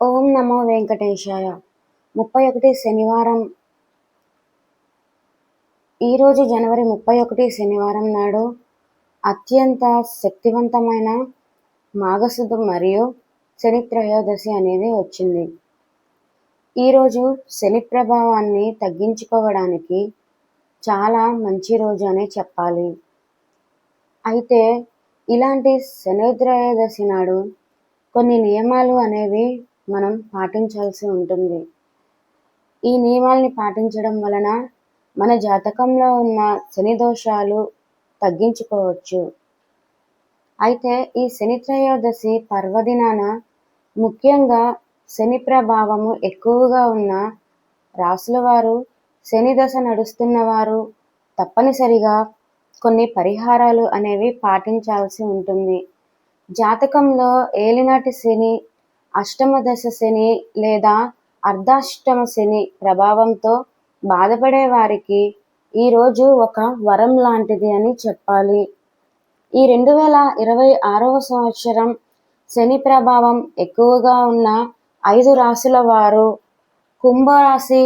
ఓం నమో వెంకటేశాయ. ముప్పై ఒకటి శనివారం. ఈరోజు జనవరి ముప్పై ఒకటి శనివారం నాడు అత్యంత శక్తివంతమైన మాఘశుద్ధ మరియు శని త్రయోదశి అనేది వచ్చింది. ఈరోజు శని ప్రభావాన్ని తగ్గించుకోవడానికి చాలా మంచి రోజు అనే చెప్పాలి. అయితే ఇలాంటి శని త్రయోదశి నాడు కొన్ని నియమాలు అనేవి మనం పాటించాల్సి ఉంటుంది. ఈ నియమాల్ని పాటించడం వలన మన జాతకంలో ఉన్న శని దోషాలు తగ్గించుకోవచ్చు. అయితే ఈ శని త్రయోదశి పర్వదినాన ముఖ్యంగా శని ప్రభావము ఎక్కువగా ఉన్న రాసుల వారు శని దశ నడుస్తున్న వారు తప్పనిసరిగా కొన్ని పరిహారాలు అనేవి పాటించాల్సి ఉంటుంది. జాతకంలో ఏలినాటి శని అష్టమదశ శని లేదా అర్ధాష్టమ శని ప్రభావంతో బాధపడే వారికి ఈరోజు ఒక వరం లాంటిది అని చెప్పాలి. ఈ రెండు వేల ఇరవై ఆరవ సంవత్సరం శని ప్రభావం ఎక్కువగా ఉన్న ఐదు రాశుల వారు కుంభరాశి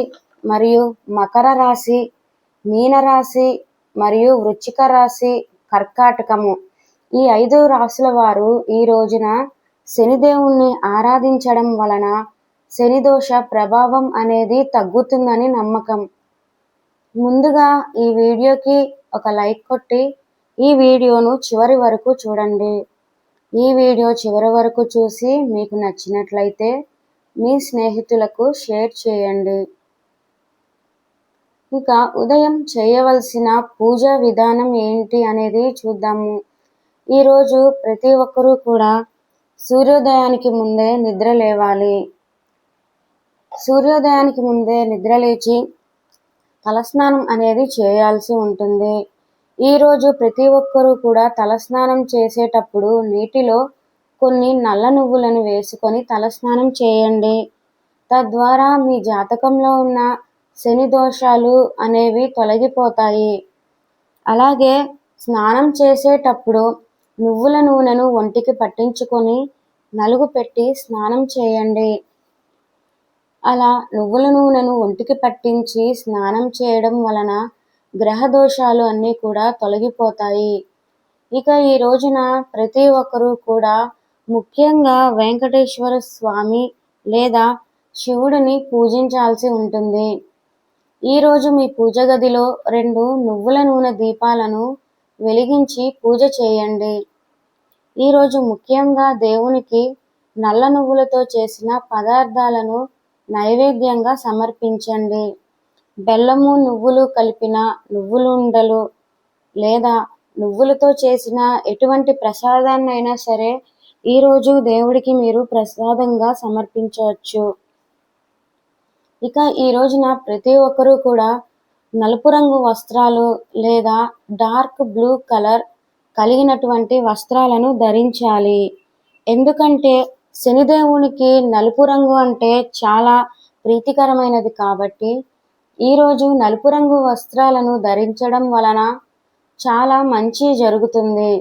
మరియు మకర రాశి మీనరాశి మరియు వృచ్చిక రాశి కర్కాటకము. ఈ ఐదు రాశుల వారు ఈ రోజున శనిదేవుణ్ణి ఆరాధించడం వలన శని దోష ప్రభావం అనేది తగ్గుతుందని నమ్మకం. ముందుగా ఈ వీడియోకి ఒక లైక్ కొట్టి ఈ వీడియోను చివరి వరకు చూడండి. ఈ వీడియో చివరి వరకు చూసి మీకు నచ్చినట్లయితే మీ స్నేహితులకు షేర్ చేయండి. ఇక ఉదయం చేయవలసిన పూజా విధానం ఏంటి అనేది చూద్దాము. ఈరోజు ప్రతి ఒక్కరూ కూడా సూర్యోదయానికి ముందే నిద్ర లేవాలి. సూర్యోదయానికి ముందే నిద్ర లేచి తలస్నానం అనేది చేయాల్సి ఉంటుంది. ఈరోజు ప్రతి ఒక్కరూ కూడా తలస్నానం చేసేటప్పుడు నీటిలో కొన్ని నల్ల నువ్వులను వేసుకొని తలస్నానం చేయండి. తద్వారా మీ జాతకంలో ఉన్న శని దోషాలు అనేవి తొలగిపోతాయి. అలాగే స్నానం చేసేటప్పుడు నువ్వుల నూనెను ఒంటికి పట్టించుకొని నలుగు పెట్టి స్నానం చేయండి. అలా నువ్వుల నూనెను ఒంటికి పట్టించి స్నానం చేయడం వలన గ్రహ దోషాలు అన్నీ కూడా తొలగిపోతాయి. ఇక ఈ రోజున ప్రతి ఒక్కరూ కూడా ముఖ్యంగా వెంకటేశ్వర స్వామి లేదా శివుడిని పూజించాల్సి ఉంటుంది. ఈరోజు మీ పూజ గదిలో రెండు నువ్వుల నూనె దీపాలను వెలిగించి పూజ చేయండి. ఈరోజు ముఖ్యంగా దేవునికి నల్ల నువ్వులతో చేసిన పదార్థాలను నైవేద్యంగా సమర్పించండి. బెల్లము నువ్వులు కలిపిన నువ్వులుండలు లేదా నువ్వులతో చేసిన ఎటువంటి ప్రసాదాన్నైనా సరే ఈరోజు దేవుడికి మీరు ప్రసాదంగా సమర్పించవచ్చు. ఇక ఈ రోజున ప్రతి ఒక్కరూ కూడా నలుపు రంగు వస్త్రాలు లేదా డార్క్ బ్లూ కలర్ కలిగినటువంటి వస్త్రాలను ధరించాలి. ఎందుకంటే శనిదేవునికి నలుపు రంగు అంటే చాలా ప్రీతికరమైనది కాబట్టి ఈరోజు నలుపు రంగు వస్త్రాలను ధరించడం వలన చాలా మంచి జరుగుతుంది.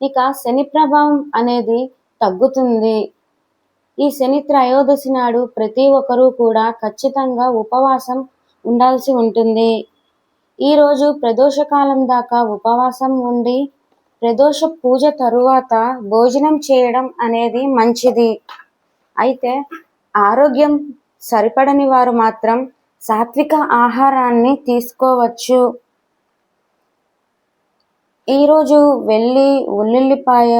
ఇక శని ప్రభావం అనేది తగ్గుతుంది. ఈ శని త్రయోదశి నాడు ప్రతి ఒక్కరూ కూడా ఖచ్చితంగా ఉపవాసం ఉండాల్సి ఉంటుంది. ఈరోజు ప్రదోషకాలం దాకా ఉపవాసం ఉండి ప్రదోష పూజ తరువాత భోజనం చేయడం అనేది మంచిది. అయితే ఆరోగ్యం సరిపడని వారు మాత్రం సాత్విక ఆహారాన్ని తీసుకోవచ్చు. ఈరోజు వెళ్ళి ఉల్లిపాయ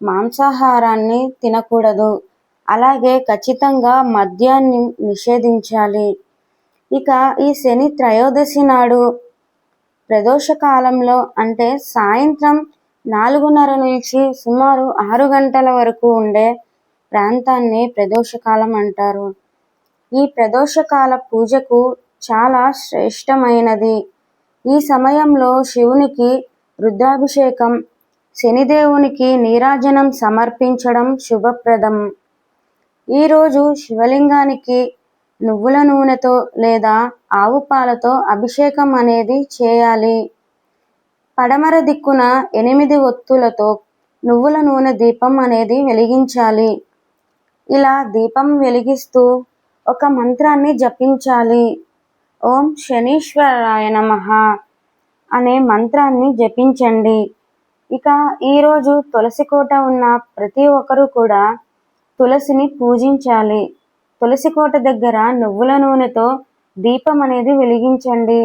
మాంసాహారాన్ని తినకూడదు. అలాగే ఖచ్చితంగా మద్యాన్ని నిషేధించాలి. ఇక ఈ శని త్రయోదశి నాడు ప్రదోష కాలంలో అంటే సాయంత్రం నాలుగున్నర నుంచి సుమారు ఆరు గంటల వరకు ఉండే ప్రాంతాన్ని ప్రదోషకాలం అంటారు. ఈ ప్రదోషకాల పూజకు చాలా శ్రేష్టమైనది. ఈ సమయంలో శివునికి రుద్రాభిషేకం శనిదేవునికి నీరాజనం సమర్పించడం శుభప్రదం. ఈరోజు శివలింగానికి నువ్వుల నూనెతో లేదా ఆవు పాలతో అభిషేకం అనేది చేయాలి. పడమర దిక్కున ఎనిమిది ఒత్తులతో నువ్వుల నూనె దీపం అనేది వెలిగించాలి. ఇలా దీపం వెలిగిస్తూ ఒక మంత్రాన్ని జపించాలి. ఓం శనీశ్వరాయ నమ అనే మంత్రాన్ని జపించండి. ఇక ఈరోజు తులసి కోట ఉన్న ప్రతి ఒక్కరూ కూడా తులసిని పూజించాలి. తులసి కోట దగ్గర నువ్వుల నూనెతో దీపం అనేది వెలిగించండి.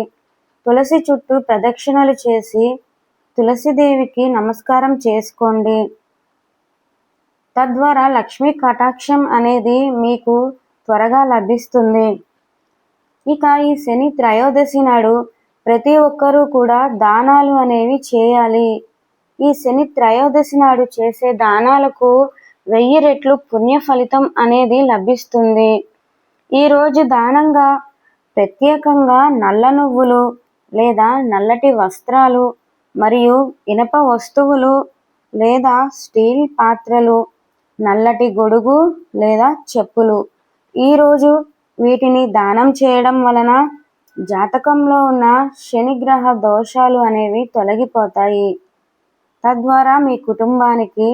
తులసి చుట్టూ ప్రదక్షిణలు చేసి తులసిదేవికి నమస్కారం చేసుకోండి. తద్వారా లక్ష్మీ కటాక్షం అనేది మీకు త్వరగా లభిస్తుంది. ఇక ఈ శని త్రయోదశి నాడు ప్రతి ఒక్కరూ కూడా దానాలు అనేవి చేయాలి. ఈ శని త్రయోదశి నాడు చేసే దానాలకు వెయ్యి రెట్లు పుణ్య ఫలితం అనేది లభిస్తుంది. ఈరోజు దానంగా ప్రత్యేకంగా నల్ల నువ్వులు లేదా నల్లటి వస్త్రాలు మరియు ఇనప వస్తువులు లేదా స్టీల్ పాత్రలు నల్లటి గొడుగు లేదా చెప్పులు. ఈరోజు వీటిని దానం చేయడం వలన జాతకంలో ఉన్న శనిగ్రహ దోషాలు అనేవి తొలగిపోతాయి. తద్వారా మీ కుటుంబానికి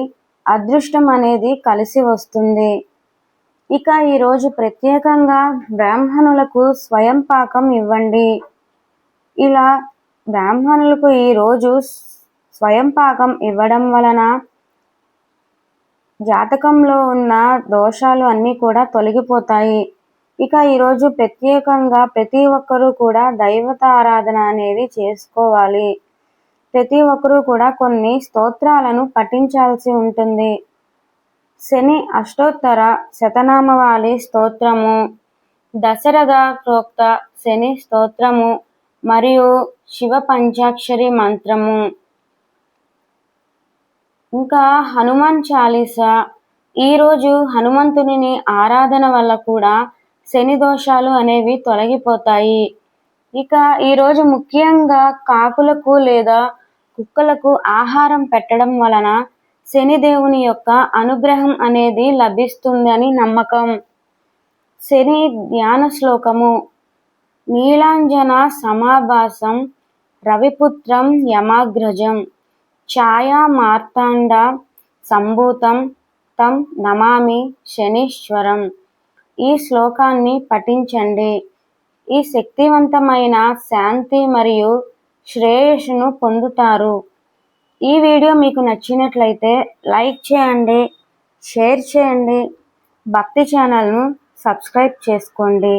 అదృష్టం అనేది కలిసి వస్తుంది. ఇక ఈరోజు ప్రత్యేకంగా బ్రాహ్మణులకు స్వయం పాకం ఇవ్వండి. ఇలా బ్రాహ్మణులకు ఈరోజు స్వయం పాకం ఇవ్వడం వలన జాతకంలో ఉన్న దోషాలు అన్నీ కూడా తొలగిపోతాయి. ఇక ఈరోజు ప్రత్యేకంగా ప్రతి ఒక్కరూ కూడా దైవత ఆరాధన అనేది చేసుకోవాలి. ప్రతి ఒక్కరూ కూడా కొన్ని స్తోత్రాలను పఠించాల్సి ఉంటుంది. శని అష్టోత్తర శతనామవాలి స్తోత్రము. దశరథ ప్రోక్త శని స్తోత్రము మరియు శివ పంచాక్షరి మంత్రము. ఇంకా హనుమాన్ చాలీస. ఈరోజు హనుమంతుని ఆరాధన వల్ల కూడా శని దోషాలు అనేవి తొలగిపోతాయి. ఇక ఈరోజు ముఖ్యంగా కాకులకు లేదా కుక్కలకు ఆహారం పెట్టడం వలన శనిదేవుని యొక్క అనుగ్రహం అనేది లభిస్తుందని నమ్మకం. శని ధ్యాన శ్లోకము. నీలాంజన సమాభాసం రవిపుత్రం యమాగ్రజం ఛాయా మార్తాండ సంభూతం తం నమామి శనీశ్వరం. ఈ శ్లోకాన్ని పఠించండి. ఈ శక్తివంతమైన శాంతి మరియు శ్రేయస్సును పొందుతారు. ఈ వీడియో మీకు నచ్చినట్లయితే లైక్ చేయండి షేర్ చేయండి భక్తి ఛానల్ను సబ్స్క్రైబ్ చేసుకోండి.